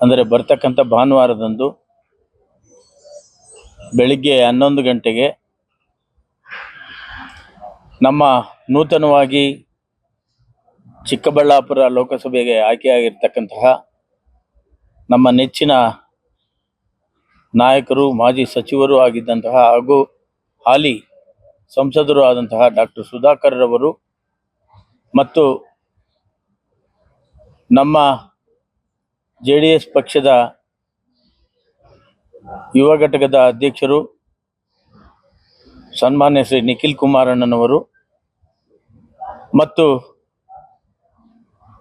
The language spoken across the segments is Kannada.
ಅಂದರೆ ಬರ್ತಕ್ಕಂಥ ಭಾನುವಾರದಂದು ಬೆಳಿಗ್ಗೆ ಹನ್ನೊಂದು ಗಂಟೆಗೆ ನಮ್ಮ ನೂತನವಾಗಿ ಚಿಕ್ಕಬಳ್ಳಾಪುರ ಲೋಕಸಭೆಗೆ ಆಯ್ಕೆಯಾಗಿರ್ತಕ್ಕಂತಹ ನಮ್ಮ ನೆಚ್ಚಿನ ನಾಯಕರು, ಮಾಜಿ ಸಚಿವರು ಆಗಿದ್ದಂತಹ ಹಾಗೂ ಹಾಲಿ ಸಂಸದರು ಆದಂತಹ ಡಾಕ್ಟರ್ ಸುಧಾಕರ್ ರವರು ಮತ್ತು ನಮ್ಮ ಜೆ ಡಿ ಎಸ್ ಪಕ್ಷದ ಯುವ ಘಟಕದ ಅಧ್ಯಕ್ಷರು ಸನ್ಮಾನ್ಯ ಶ್ರೀ ನಿಖಿಲ್ ಕುಮಾರಣ್ಣನವರು ಮತ್ತು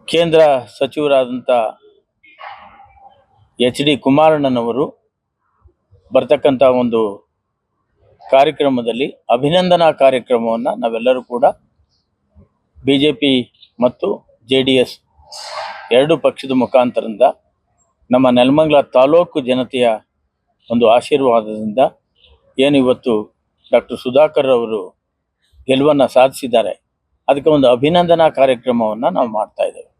ಕೇಂದ್ರ ಸಚಿವರಾದಂಥ ಎಚ್ ಡಿ ಕುಮಾರಣ್ಣನವರು ಬರ್ತಕ್ಕಂಥ ಒಂದು ಕಾರ್ಯಕ್ರಮದಲ್ಲಿ ಅಭಿನಂದನಾ ಕಾರ್ಯಕ್ರಮವನ್ನು ನಾವೆಲ್ಲರೂ ಕೂಡ ಬಿ ಜೆ ಪಿ ಮತ್ತು ಜೆ ಡಿ ಎಸ್ ಎರಡು ಪಕ್ಷದ ಮುಖಾಂತರದಿಂದ ನಮ್ಮ ನೆಲಮಂಗಲ ತಾಲೂಕು ಜನತೆಯ ಒಂದು ಆಶೀರ್ವಾದದಿಂದ ಏನು ಇವತ್ತು ಡಾಕ್ಟರ್ ಸುಧಾಕರ್ ಅವರು ಗೆಲುವನ್ನು ಸಾಧಿಸಿದ್ದಾರೆ. ಅದಕ್ಕೆ ಒಂದು ಅಭಿನಂದನಾ ಕಾರ್ಯಕ್ರಮವನ್ನು ನಾವು ಮಾಡ್ತಾ ಇದ್ದೇವೆ.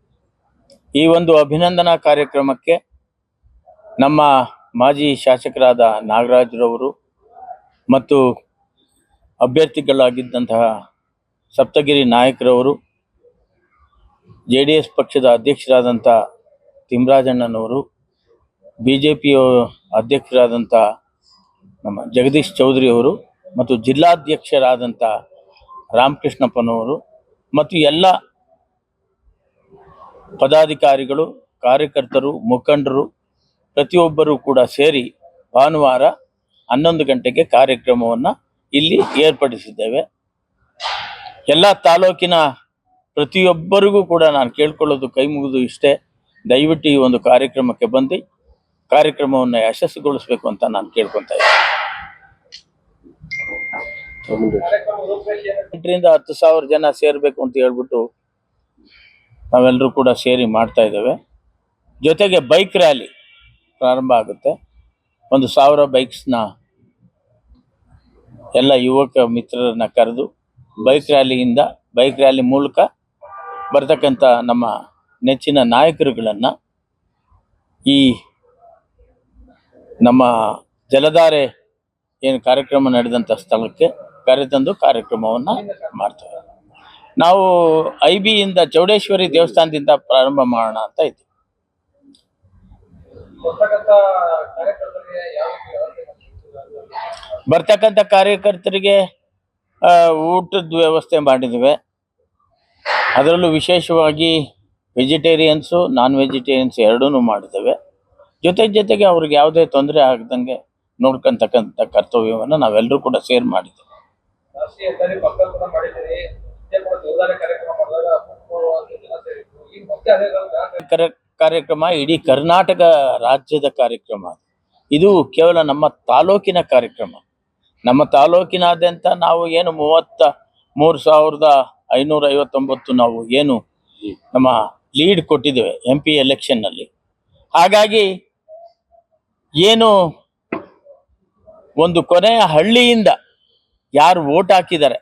ಈ ಒಂದು ಅಭಿನಂದನಾ ಕಾರ್ಯಕ್ರಮಕ್ಕೆ ನಮ್ಮ ಮಾಜಿ ಶಾಸಕರಾದ ನಾಗರಾಜ್ರವರು ಮತ್ತು ಅಭ್ಯರ್ಥಿಗಳಾಗಿದ್ದಂತಹ ಸಪ್ತಗಿರಿ ನಾಯಕರವರು, ಜೆ ಡಿ ಎಸ್ ಪಕ್ಷದ ಅಧ್ಯಕ್ಷರಾದಂಥ ತಿಮ್ಮರಾಜಣ್ಣನವರು ಬಿ ಜೆ ಪಿಯ ಅಧ್ಯಕ್ಷರಾದಂಥ ನಮ್ಮ ಜಗದೀಶ್ ಚೌಧರಿ ಅವರು ಮತ್ತು ಜಿಲ್ಲಾಧ್ಯಕ್ಷರಾದಂಥ ರಾಮಕೃಷ್ಣಪ್ಪನವರು ಮತ್ತು ಎಲ್ಲ ಪದಾಧಿಕಾರಿಗಳು, ಕಾರ್ಯಕರ್ತರು, ಮುಖಂಡರು ಪ್ರತಿಯೊಬ್ಬರೂ ಕೂಡ ಸೇರಿ ಭಾನುವಾರ ಹನ್ನೊಂದು ಗಂಟೆಗೆ ಕಾರ್ಯಕ್ರಮವನ್ನು ಇಲ್ಲಿ ಏರ್ಪಡಿಸಿದ್ದೇವೆ. ಎಲ್ಲ ತಾಲೂಕಿನ ಪ್ರತಿಯೊಬ್ಬರಿಗೂ ಕೂಡ ನಾನು ಕೇಳ್ಕೊಳ್ಳೋದು ಕೈ ಮುಗಿದು ಇಷ್ಟೇ. ದಯವಿಟ್ಟು ಈ ಒಂದು ಕಾರ್ಯಕ್ರಮಕ್ಕೆ ಬಂದು ಕಾರ್ಯಕ್ರಮವನ್ನು ಯಶಸ್ವಿಗೊಳಿಸಬೇಕು ಅಂತ ನಾನು ಕೇಳ್ಕೊತಾ ಇದ್ದೀನಿ. ಎಂಟರಿಂದ ಹತ್ತು ಸಾವಿರ ಜನ ಸೇರಬೇಕು ಅಂತ ಹೇಳ್ಬಿಟ್ಟು ನಾವೆಲ್ಲರೂ ಕೂಡ ಸೇರಿ ಮಾಡ್ತಾ ಇದ್ದೇವೆ. ಜೊತೆಗೆ ಬೈಕ್ ರ್ಯಾಲಿ ಪ್ರಾರಂಭ ಆಗುತ್ತೆ. ಒಂದು ಸಾವಿರ ಬೈಕ್ಸ್ನ ಎಲ್ಲ ಯುವಕ ಮಿತ್ರರನ್ನ ಕರೆದು ಬೈಕ್ ರ್ಯಾಲಿಯಿಂದ, ಬೈಕ್ ರ್ಯಾಲಿ ಮೂಲಕ ಬರ್ತಕ್ಕಂಥ ನಮ್ಮ ನೆಚ್ಚಿನ ನಾಯಕರುಗಳನ್ನು ಈ ನಮ್ಮ ಜಲಧಾರೆ ಏನು ಕಾರ್ಯಕ್ರಮ ನಡೆದಂಥ ಸ್ಥಳಕ್ಕೆ ಕರೆತಂದು ಕಾರ್ಯಕ್ರಮವನ್ನು ಮಾಡ್ತೇವೆ. ನಾವು ಐ ಬಿಯಿಂದ ಚೌಡೇಶ್ವರಿ ದೇವಸ್ಥಾನದಿಂದ ಪ್ರಾರಂಭ ಮಾಡೋಣ ಅಂತ ಮಾಡ್ತಿದ್ದೀರಾ? ಬರ್ತಕ್ಕಂಥ ಕಾರ್ಯಕರ್ತರಿಗೆ ಊಟದ ವ್ಯವಸ್ಥೆ ಮಾಡಿದ್ದೇವೆ. ಅದರಲ್ಲೂ ವಿಶೇಷವಾಗಿ ವೆಜಿಟೇರಿಯನ್ಸು ನಾನ್ ವೆಜಿಟೇರಿಯನ್ಸ್ ಎರಡೂ ಮಾಡಿದ್ದೇವೆ. ಜೊತೆ ಜೊತೆಗೆ ಅವ್ರಿಗೆ ಯಾವುದೇ ತೊಂದರೆ ಆಗದಂಗೆ ನೋಡ್ಕೊಂತಕ್ಕಂಥ ಕರ್ತವ್ಯವನ್ನು ನಾವೆಲ್ಲರೂ ಕೂಡ ಸೇರ್ ಮಾಡಿದ್ದೇವೆ ಕಾರ್ಯಕ್ರಮ ಇಡೀ ಕರ್ನಾಟಕ ರಾಜ್ಯದ ಕಾರ್ಯಕ್ರಮ ಇದು ಕೇವಲ ನಮ್ಮ ತಾಲೂಕಿನ ಕಾರ್ಯಕ್ರಮ. ನಮ್ಮ ತಾಲೂಕಿನಾದ್ಯಂತ ನಾವು ಏನು ಮೂವತ್ತ ಮೂರು ಸಾವಿರದ ಐನೂರ ಐವತ್ತೊಂಬತ್ತು ನಾವು ಏನು ನಮ್ಮ ಲೀಡ್ ಕೊಟ್ಟಿದ್ದೇವೆ ಎಂ ಪಿ ಎಲೆಕ್ಷನ್ನಲ್ಲಿ ಹಾಗಾಗಿ ಏನು? ಒಂದು ಕೊನೆಯ ಹಳ್ಳಿಯಿಂದ ಯಾರು ವೋಟ್ ಹಾಕಿದ್ದಾರೆ,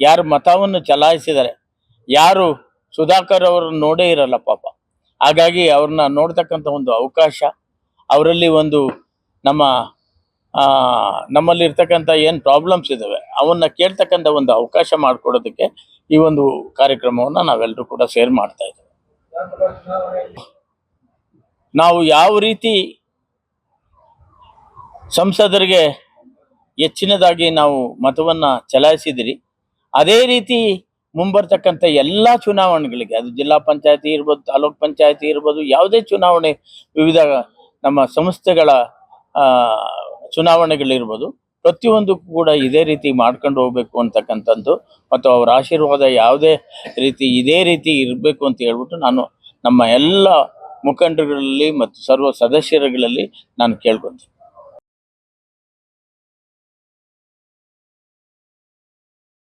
ಯಾರು ಮತವನ್ನು ಚಲಾಯಿಸಿದ್ದಾರೆ, ಯಾರು ಸುಧಾಕರ್ ಅವರನ್ನು ನೋಡೇ ಇರಲ್ಲ ಪಾಪ. ಹಾಗಾಗಿ ಅವ್ರನ್ನ ನೋಡ್ತಕ್ಕಂಥ ಒಂದು ಅವಕಾಶ, ಅವರಲ್ಲಿ ಒಂದು ನಮ್ಮ ನಮ್ಮಲ್ಲಿ ಇರ್ತಕ್ಕಂಥ ಏನು ಪ್ರಾಬ್ಲಮ್ಸ್ ಇದ್ದಾವೆ ಅವನ್ನ ಕೇಳ್ತಕ್ಕಂಥ ಒಂದು ಅವಕಾಶ ಮಾಡಿಕೊಡೋದಕ್ಕೆ ಈ ಒಂದು ಕಾರ್ಯಕ್ರಮವನ್ನು ನಾವೆಲ್ಲರೂ ಕೂಡ ಸೇರ್ ಮಾಡ್ತಾ ಇದ್ದೇವೆ. ನಾವು ಯಾವ ರೀತಿ ಸಂಸದರಿಗೆ ಹೆಚ್ಚಿನದಾಗಿ ನಾವು ಮತವನ್ನು ಚಲಾಯಿಸಿದಿರಿ. ಅದೇ ರೀತಿ ಮುಂಬರ್ತಕ್ಕಂಥ ಎಲ್ಲ ಚುನಾವಣೆಗಳಿಗೆ, ಅದು ಜಿಲ್ಲಾ ಪಂಚಾಯತಿ ಇರ್ಬೋದು, ತಾಲೂಕ್ ಪಂಚಾಯತಿ ಇರ್ಬೋದು, ಯಾವುದೇ ಚುನಾವಣೆ ವಿವಿಧ ನಮ್ಮ ಸಂಸ್ಥೆಗಳ ಚುನಾವಣೆಗಳಿರ್ಬೋದು ಪ್ರತಿಯೊಂದಕ್ಕೂ ಕೂಡ ಇದೇ ರೀತಿ ಮಾಡ್ಕೊಂಡು ಹೋಗ್ಬೇಕು ಅಂತಕ್ಕಂಥದ್ದು. ಮತ್ತು ಅವರ ಆಶೀರ್ವಾದ ಯಾವುದೇ ರೀತಿ ಇದೇ ರೀತಿ ಇರಬೇಕು ಅಂತ ಹೇಳ್ಬಿಟ್ಟು ನಾನು ನಮ್ಮ ಎಲ್ಲ ಮುಖಂಡರುಗಳಲ್ಲಿ ಮತ್ತು ಸರ್ವ ಸದಸ್ಯರುಗಳಲ್ಲಿ ನಾನು ಕೇಳ್ಕೊತೀನಿ.